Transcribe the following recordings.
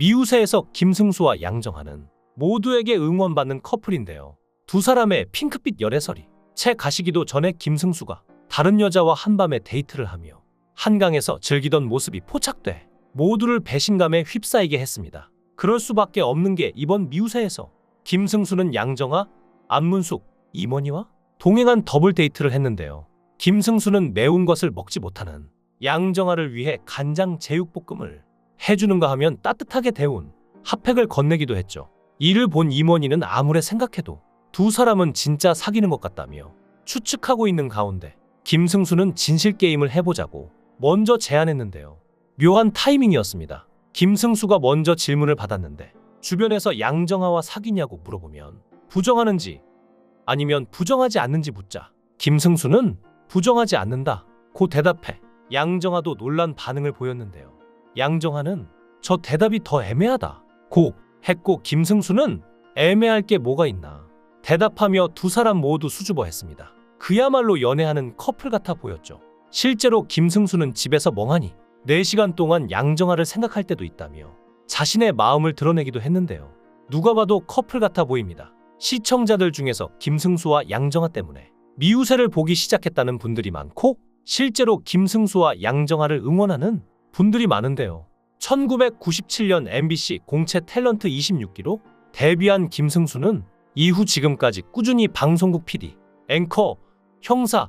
미우새에서 김승수와 양정하는 모두에게 응원받는 커플인데요. 두 사람의 핑크빛 열애설이 채 가시기도 전에 김승수가 다른 여자와 한밤에 데이트를 하며 한강에서 즐기던 모습이 포착돼 모두를 배신감에 휩싸이게 했습니다. 그럴 수밖에 없는 게 이번 미우새에서 김승수는 양정아, 안문숙, 임원희와 동행한 더블 데이트를 했는데요. 김승수는 매운 것을 먹지 못하는 양정아를 위해 간장 제육볶음을 해주는가 하면 따뜻하게 데운 핫팩을 건네기도 했죠. 이를 본 임원희는 아무리 생각해도 두 사람은 진짜 사귀는 것 같다며 추측하고 있는 가운데 김승수는 진실 게임을 해보자고 먼저 제안했는데요. 묘한 타이밍이었습니다. 김승수가 먼저 질문을 받았는데 주변에서 양정아와 사귀냐고 물어보면 부정하는지 아니면 부정하지 않는지 묻자 김승수는 부정하지 않는다 고 대답해 양정아도 놀란 반응을 보였는데요. 양정아는 저 대답이 더 애매하다 고 했고 김승수는 애매할 게 뭐가 있나 대답하며 두 사람 모두 수줍어했습니다. 그야말로 연애하는 커플 같아 보였죠. 실제로 김승수는 집에서 멍하니 4시간 동안 양정아를 생각할 때도 있다며 자신의 마음을 드러내기도 했는데요. 누가 봐도 커플 같아 보입니다. 시청자들 중에서 김승수와 양정아 때문에 미우새를 보기 시작했다는 분들이 많고 실제로 김승수와 양정아를 응원하는 분들이 많은데요. 1997년 MBC 공채 탤런트 26기로 데뷔한 김승수는 이후 지금까지 꾸준히 방송국 PD, 앵커, 형사,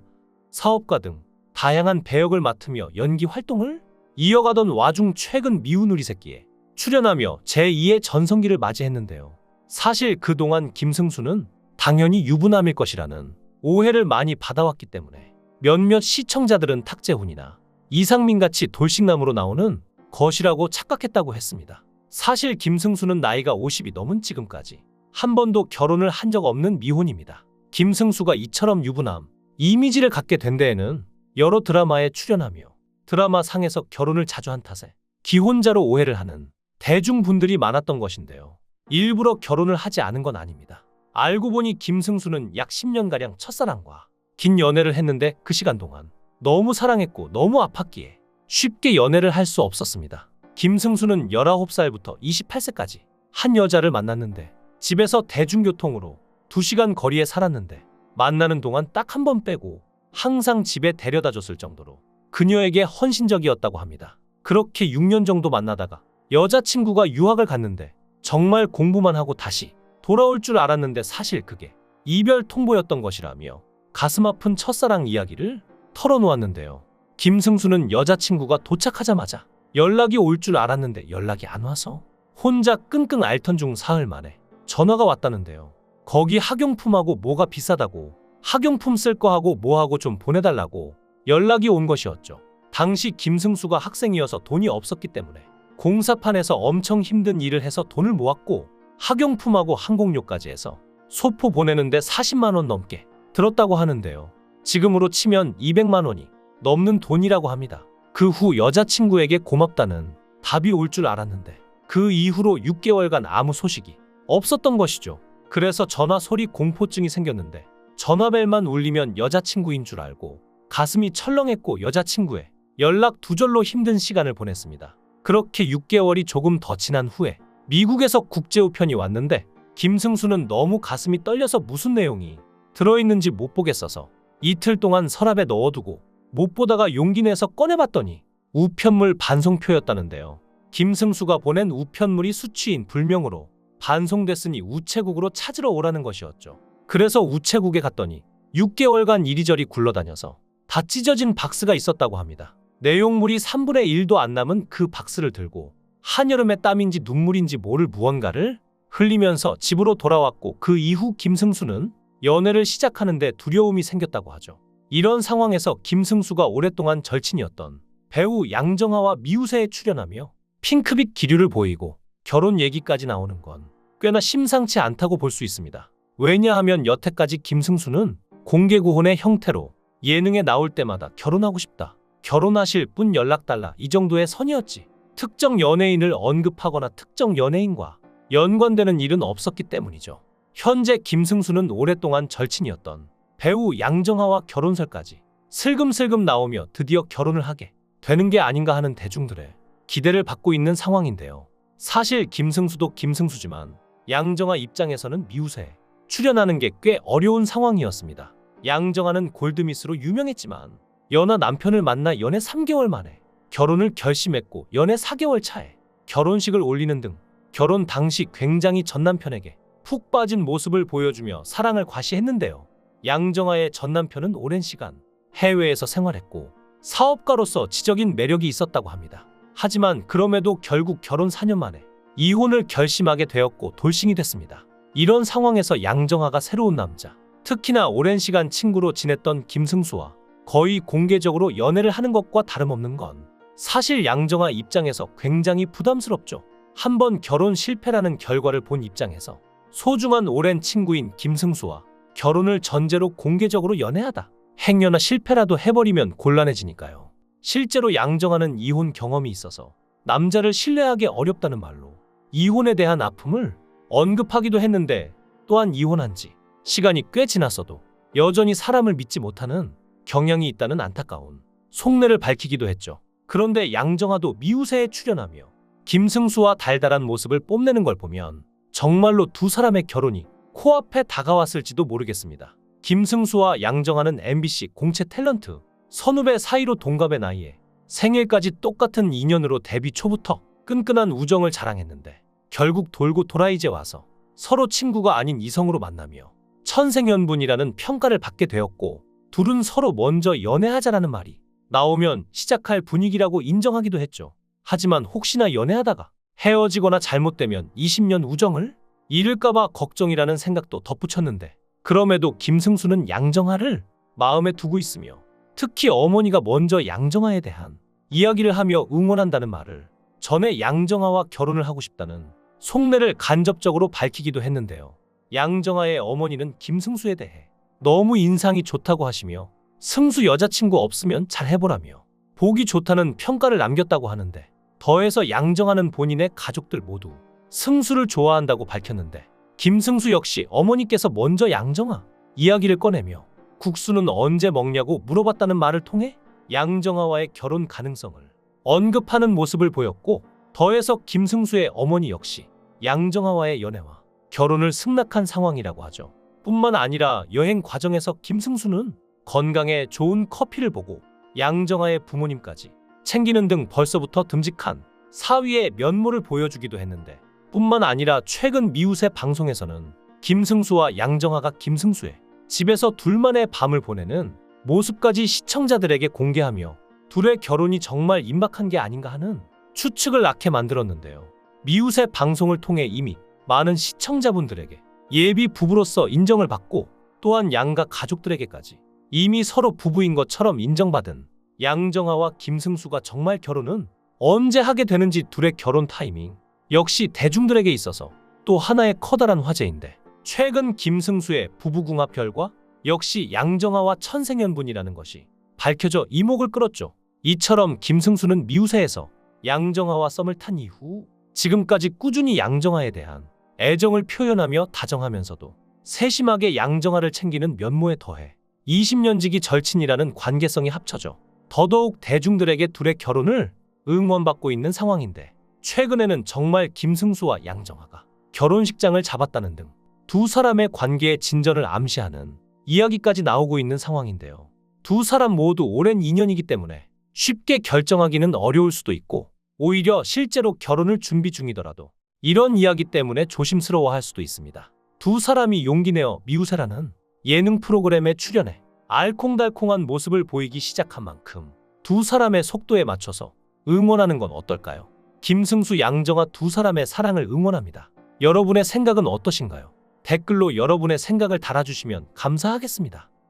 사업가 등 다양한 배역을 맡으며 연기 활동을 이어가던 와중 최근 미운 우리 새끼에 출연하며 제2의 전성기를 맞이했는데요. 사실 그동안 김승수는 당연히 유부남일 것이라는 오해를 많이 받아왔기 때문에 몇몇 시청자들은 탁재훈이나 이상민 같이 돌싱남으로 나오는 것이라고 착각했다고 했습니다. 사실 김승수는 나이가 50이 넘은 지금까지 한 번도 결혼을 한 적 없는 미혼입니다. 김승수가 이처럼 유부남 이미지를 갖게 된 데에는 여러 드라마에 출연하며 드라마 상에서 결혼을 자주 한 탓에 기혼자로 오해를 하는 대중분들이 많았던 것인데요. 일부러 결혼을 하지 않은 건 아닙니다. 알고 보니 김승수는 약 10년가량 첫사랑과 긴 연애를 했는데 그 시간 동안 너무 사랑했고 너무 아팠기에 쉽게 연애를 할 수 없었습니다. 김승수는 19살부터 28세까지 한 여자를 만났는데 집에서 대중교통으로 2시간 거리에 살았는데 만나는 동안 딱 한 번 빼고 항상 집에 데려다 줬을 정도로 그녀에게 헌신적이었다고 합니다. 그렇게 6년 정도 만나다가 여자친구가 유학을 갔는데 정말 공부만 하고 다시 돌아올 줄 알았는데 사실 그게 이별 통보였던 것이라며 가슴 아픈 첫사랑 이야기를 털어놓았는데요. 김승수는 여자친구가 도착하자마자 연락이 올 줄 알았는데 연락이 안 와서 혼자 끙끙 앓던 중 사흘 만에 전화가 왔다는데요. 거기 학용품하고 뭐가 비싸다고 학용품 쓸 거 하고 뭐 하고 좀 보내달라고 연락이 온 것이었죠. 당시 김승수가 학생이어서 돈이 없었기 때문에 공사판에서 엄청 힘든 일을 해서 돈을 모았고 학용품하고 항공료까지 해서 소포 보내는데 40만 원 넘게 들었다고 하는데요. 지금으로 치면 200만 원이 넘는 돈이라고 합니다. 그 후 여자친구에게 고맙다는 답이 올 줄 알았는데 그 이후로 6개월간 아무 소식이 없었던 것이죠. 그래서 전화 소리 공포증이 생겼는데 전화벨만 울리면 여자친구인 줄 알고 가슴이 철렁했고 여자친구의 연락 두절로 힘든 시간을 보냈습니다. 그렇게 6개월이 조금 더 지난 후에 미국에서 국제우편이 왔는데 김승수는 너무 가슴이 떨려서 무슨 내용이 들어있는지 못 보겠어서 이틀 동안 서랍에 넣어두고 못 보다가 용기 내서 꺼내봤더니 우편물 반송표였다는데요. 김승수가 보낸 우편물이 수취인 불명으로 반송됐으니 우체국으로 찾으러 오라는 것이었죠. 그래서 우체국에 갔더니 6개월간 이리저리 굴러다녀서 다 찢어진 박스가 있었다고 합니다. 내용물이 3분의 1도 안 남은 그 박스를 들고 한여름의 땀인지 눈물인지 모를 무언가를 흘리면서 집으로 돌아왔고 그 이후 김승수는 연애를 시작하는데 두려움이 생겼다고 하죠. 이런 상황에서 김승수가 오랫동안 절친이었던 배우 양정아와 미우새에 출연하며 핑크빛 기류를 보이고 결혼 얘기까지 나오는 건 꽤나 심상치 않다고 볼 수 있습니다. 왜냐하면 여태까지 김승수는 공개 구혼의 형태로 예능에 나올 때마다 결혼하고 싶다. 결혼하실 분 연락 달라 이 정도의 선이었지. 특정 연예인을 언급하거나 특정 연예인과 연관되는 일은 없었기 때문이죠. 현재 김승수는 오랫동안 절친이었던 배우 양정아와 결혼설까지 슬금슬금 나오며 드디어 결혼을 하게 되는 게 아닌가 하는 대중들의 기대를 받고 있는 상황인데요. 사실 김승수도 김승수지만 양정아 입장에서는 미우새에 출연하는 게 꽤 어려운 상황이었습니다. 양정아는 골드미스로 유명했지만 연하 남편을 만나 연애 3개월 만에 결혼을 결심했고 연애 4개월 차에 결혼식을 올리는 등 결혼 당시 굉장히 전 남편에게 푹 빠진 모습을 보여주며 사랑을 과시했는데요. 양정아의 전 남편은 오랜 시간 해외에서 생활했고 사업가로서 지적인 매력이 있었다고 합니다. 하지만 그럼에도 결국 결혼 4년 만에 이혼을 결심하게 되었고 돌싱이 됐습니다. 이런 상황에서 양정아가 새로운 남자, 특히나 오랜 시간 친구로 지냈던 김승수와 거의 공개적으로 연애를 하는 것과 다름없는 건 사실 양정아 입장에서 굉장히 부담스럽죠. 한번 결혼 실패라는 결과를 본 입장에서 소중한 오랜 친구인 김승수와 결혼을 전제로 공개적으로 연애하다. 행여나 실패라도 해버리면 곤란해지니까요. 실제로 양정아는 이혼 경험이 있어서 남자를 신뢰하기 어렵다는 말로 이혼에 대한 아픔을 언급하기도 했는데 또한 이혼한 지 시간이 꽤 지났어도 여전히 사람을 믿지 못하는 경향이 있다는 안타까운 속내를 밝히기도 했죠. 그런데 양정아도 미우새에 출연하며 김승수와 달달한 모습을 뽐내는 걸 보면 정말로 두 사람의 결혼이 코앞에 다가왔을지도 모르겠습니다. 김승수와 양정아는 MBC 공채 탤런트 선후배 사이로 동갑의 나이에 생일까지 똑같은 인연으로 데뷔 초부터 끈끈한 우정을 자랑했는데 결국 돌고 돌아 이제 와서 서로 친구가 아닌 이성으로 만나며 천생연분이라는 평가를 받게 되었고 둘은 서로 먼저 연애하자라는 말이 나오면 시작할 분위기라고 인정하기도 했죠. 하지만 혹시나 연애하다가 헤어지거나 잘못되면 20년 우정을 잃을까봐 걱정이라는 생각도 덧붙였는데 그럼에도 김승수는 양정아를 마음에 두고 있으며 특히 어머니가 먼저 양정아에 대한 이야기를 하며 응원한다는 말을 전에 양정아와 결혼을 하고 싶다는 속내를 간접적으로 밝히기도 했는데요. 양정아의 어머니는 김승수에 대해 너무 인상이 좋다고 하시며 승수 여자친구 없으면 잘 해보라며 보기 좋다는 평가를 남겼다고 하는데 더해서 양정아는 본인의 가족들 모두 승수를 좋아한다고 밝혔는데 김승수 역시 어머니께서 먼저 양정아 이야기를 꺼내며 국수는 언제 먹냐고 물어봤다는 말을 통해 양정아와의 결혼 가능성을 언급하는 모습을 보였고 더해서 김승수의 어머니 역시 양정아와의 연애와 결혼을 승낙한 상황이라고 하죠. 뿐만 아니라 여행 과정에서 김승수는 건강에 좋은 커피를 보고 양정아의 부모님까지 챙기는 등 벌써부터 듬직한 사위의 면모를 보여주기도 했는데 뿐만 아니라 최근 미우새 방송에서는 김승수와 양정아가 김승수의 집에서 둘만의 밤을 보내는 모습까지 시청자들에게 공개하며 둘의 결혼이 정말 임박한 게 아닌가 하는 추측을 낳게 만들었는데요. 미우새 방송을 통해 이미 많은 시청자분들에게 예비 부부로서 인정을 받고 또한 양가 가족들에게까지 이미 서로 부부인 것처럼 인정받은 양정아와 김승수가 정말 결혼은 언제 하게 되는지 둘의 결혼 타이밍 역시 대중들에게 있어서 또 하나의 커다란 화제인데 최근 김승수의 부부궁합 결과 역시 양정아와 천생연분이라는 것이 밝혀져 이목을 끌었죠. 이처럼 김승수는 미우새에서 양정아와 썸을 탄 이후 지금까지 꾸준히 양정아에 대한 애정을 표현하며 다정하면서도 세심하게 양정아를 챙기는 면모에 더해 20년 지기 절친이라는 관계성이 합쳐져 더더욱 대중들에게 둘의 결혼을 응원받고 있는 상황인데 최근에는 정말 김승수와 양정아가 결혼식장을 잡았다는 등 두 사람의 관계의 진전을 암시하는 이야기까지 나오고 있는 상황인데요. 두 사람 모두 오랜 인연이기 때문에 쉽게 결정하기는 어려울 수도 있고 오히려 실제로 결혼을 준비 중이더라도 이런 이야기 때문에 조심스러워할 수도 있습니다. 두 사람이 용기 내어 미우새라는 예능 프로그램에 출연해 알콩달콩한 모습을 보이기 시작한 만큼 두 사람의 속도에 맞춰서 응원하는 건 어떨까요? 김승수, 양정아 두 사람의 사랑을 응원합니다. 여러분의 생각은 어떠신가요? 댓글로 여러분의 생각을 달아주시면 감사하겠습니다.